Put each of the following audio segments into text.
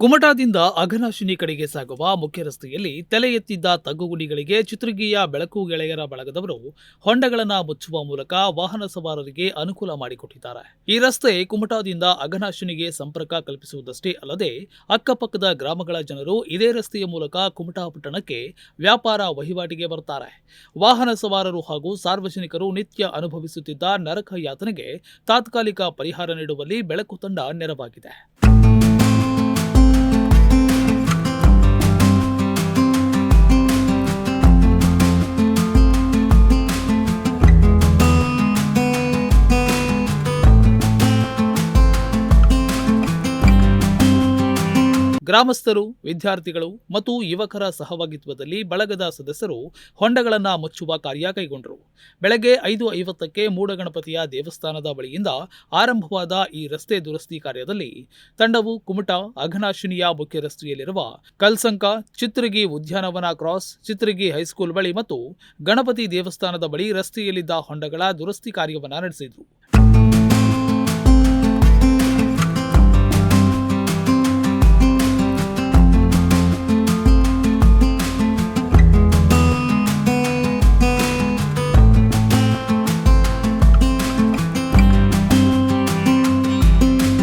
ಕುಮಟಾದಿಂದ ಅಘನಾಶಿನಿ ಕಡೆಗೆ ಸಾಗುವ ಮುಖ್ಯ ರಸ್ತೆಯಲ್ಲಿ ತಲೆ ಎತ್ತಿದ್ದ ತಗ್ಗುಗುಡಿಗಳಿಗೆ ಚಿತ್ರಗಿಯ ಬೆಳಕು ಗೆಳೆಯರ ಬಳಗದವರು ಹೊಂಡಗಳನ್ನು ಮುಚ್ಚುವ ಮೂಲಕ ವಾಹನ ಸವಾರರಿಗೆ ಅನುಕೂಲ ಮಾಡಿಕೊಟ್ಟಿದ್ದಾರೆ. ಈ ರಸ್ತೆ ಕುಮಟಾದಿಂದ ಅಘನಾಶಿನಿಗೆ ಸಂಪರ್ಕ ಕಲ್ಪಿಸುವುದಷ್ಟೇ ಅಲ್ಲದೆ ಅಕ್ಕಪಕ್ಕದ ಗ್ರಾಮಗಳ ಜನರು ಇದೇ ರಸ್ತೆಯ ಮೂಲಕ ಕುಮಟಾ ಪಟ್ಟಣಕ್ಕೆ ವ್ಯಾಪಾರ ವಹಿವಾಟಿಗೆ ಬರ್ತಾರೆ. ವಾಹನ ಸವಾರರು ಹಾಗೂ ಸಾರ್ವಜನಿಕರು ನಿತ್ಯ ಅನುಭವಿಸುತ್ತಿದ್ದ ನರಕ ಯಾತನೆಗೆ ತಾತ್ಕಾಲಿಕ ಪರಿಹಾರ ನೀಡುವಲ್ಲಿ ಬೆಳಕು ತಂಡ ನೆರವಾಗಿದೆ. ಗ್ರಾಮಸ್ಥರು, ವಿದ್ಯಾರ್ಥಿಗಳು ಮತ್ತು ಯುವಕರ ಸಹಭಾಗಿತ್ವದಲ್ಲಿ ಬಳಗದ ಸದಸ್ಯರು ಹೊಂಡಗಳನ್ನು ಮುಚ್ಚುವ ಕಾರ್ಯ ಕೈಗೊಂಡರು. ಬೆಳಗ್ಗೆ ಐದು ಐವತ್ತಕ್ಕೆ ಮೂಡಗಣಪತಿಯ ದೇವಸ್ಥಾನದ ಬಳಿಯಿಂದ ಆರಂಭವಾದ ಈ ರಸ್ತೆ ದುರಸ್ತಿ ಕಾರ್ಯದಲ್ಲಿ ತಂಡವು ಕುಮಟಾ, ಅಘನಾಶಿನಿಯ ಮುಖ್ಯ ರಸ್ತೆಯಲ್ಲಿರುವ ಕಲ್ಸಂಕ, ಚಿತ್ರಗಿ ಉದ್ಯಾನವನ ಕ್ರಾಸ್, ಚಿತ್ರಗಿ ಹೈಸ್ಕೂಲ್ ಬಳಿ ಮತ್ತು ಗಣಪತಿ ದೇವಸ್ಥಾನದ ಬಳಿ ರಸ್ತೆಯಲ್ಲಿದ್ದ ಹೊಂಡಗಳ ದುರಸ್ತಿ ಕಾರ್ಯವನ್ನು ನಡೆಸಿದರು.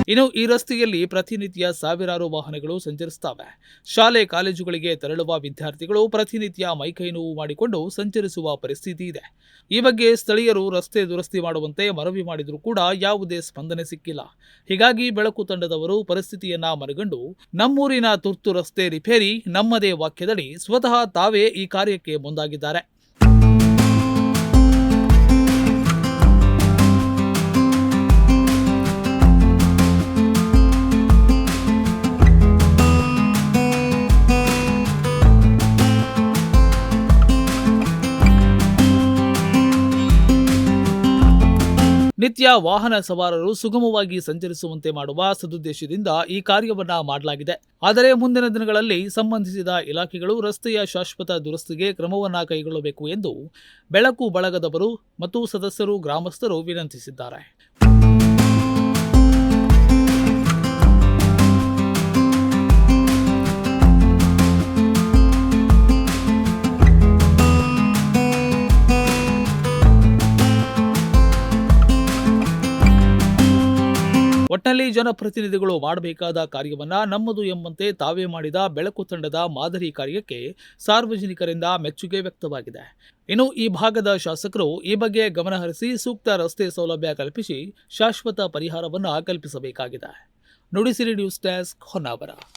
ಇನ್ನು ಈ ರಸ್ತೆಯಲ್ಲಿ ಪ್ರತಿನಿತ್ಯ ಸಾವಿರಾರು ವಾಹನಗಳು ಸಂಚರಿಸುತ್ತವೆ. ಶಾಲೆ, ಕಾಲೇಜುಗಳಿಗೆ ತೆರಳುವ ವಿದ್ಯಾರ್ಥಿಗಳು ಪ್ರತಿನಿತ್ಯ ಮೈಕೈ ನೋವು ಮಾಡಿಕೊಂಡು ಸಂಚರಿಸುವ ಪರಿಸ್ಥಿತಿ ಇದೆ. ಈ ಬಗ್ಗೆ ಸ್ಥಳೀಯರು ರಸ್ತೆ ದುರಸ್ತಿ ಮಾಡುವಂತೆ ಮನವಿ ಮಾಡಿದರೂ ಕೂಡ ಯಾವುದೇ ಸ್ಪಂದನೆ ಸಿಕ್ಕಿಲ್ಲ. ಹೀಗಾಗಿ ಬೆಳಕು ತಂಡದವರು ಪರಿಸ್ಥಿತಿಯನ್ನ ಮನಗಂಡು, ನಮ್ಮೂರಿನ ತುರ್ತು ರಸ್ತೆ ರಿಪೇರಿ ನಮ್ಮದೇ ವಾಕ್ಯದಡಿ ಸ್ವತಃ ತಾವೇ ಈ ಕಾರ್ಯಕ್ಕೆ ಮುಂದಾಗಿದ್ದಾರೆ. ನಿತ್ಯ ವಾಹನ ಸವಾರರು ಸುಗಮವಾಗಿ ಸಂಚರಿಸುವಂತೆ ಮಾಡುವ ಸದುದ್ದೇಶದಿಂದ ಈ ಕಾರ್ಯವನ್ನ ಮಾಡಲಾಗಿದೆ. ಆದರೆ ಮುಂದಿನ ದಿನಗಳಲ್ಲಿ ಸಂಬಂಧಿಸಿದ ಇಲಾಖೆಗಳು ರಸ್ತೆಯ ಶಾಶ್ವತ ದುರಸ್ತಿಗೆ ಕ್ರಮವನ್ನ ಕೈಗೊಳ್ಳಬೇಕು ಎಂದು ಬೆಳಕು ಬಳಗದವರು ಮತ್ತು ಸದಸ್ಯರು ಗ್ರಾಮಸ್ಥರು ವಿನಂತಿಸಿದ್ದಾರೆ. ಒಟ್ಟಿನಲ್ಲಿ ಜನಪ್ರತಿನಿಧಿಗಳು ಮಾಡಬೇಕಾದ ಕಾರ್ಯವನ್ನ ನಮ್ಮದು ಎಂಬಂತೆ ತಾವೇ ಮಾಡಿದ ಬೆಳಕು ತಂಡದ ಮಾದರಿ ಕಾರ್ಯಕ್ಕೆ ಸಾರ್ವಜನಿಕರಿಂದ ಮೆಚ್ಚುಗೆ ವ್ಯಕ್ತವಾಗಿದೆ. ಇನ್ನು ಈ ಭಾಗದ ಶಾಸಕರು ಈ ಬಗ್ಗೆ ಗಮನಹರಿಸಿ ಸೂಕ್ತ ರಸ್ತೆ ಸೌಲಭ್ಯ ಕಲ್ಪಿಸಿ ಶಾಶ್ವತ ಪರಿಹಾರವನ್ನು ಕಲ್ಪಿಸಬೇಕಾಗಿದೆ. Nudisiri news desk Honnavar.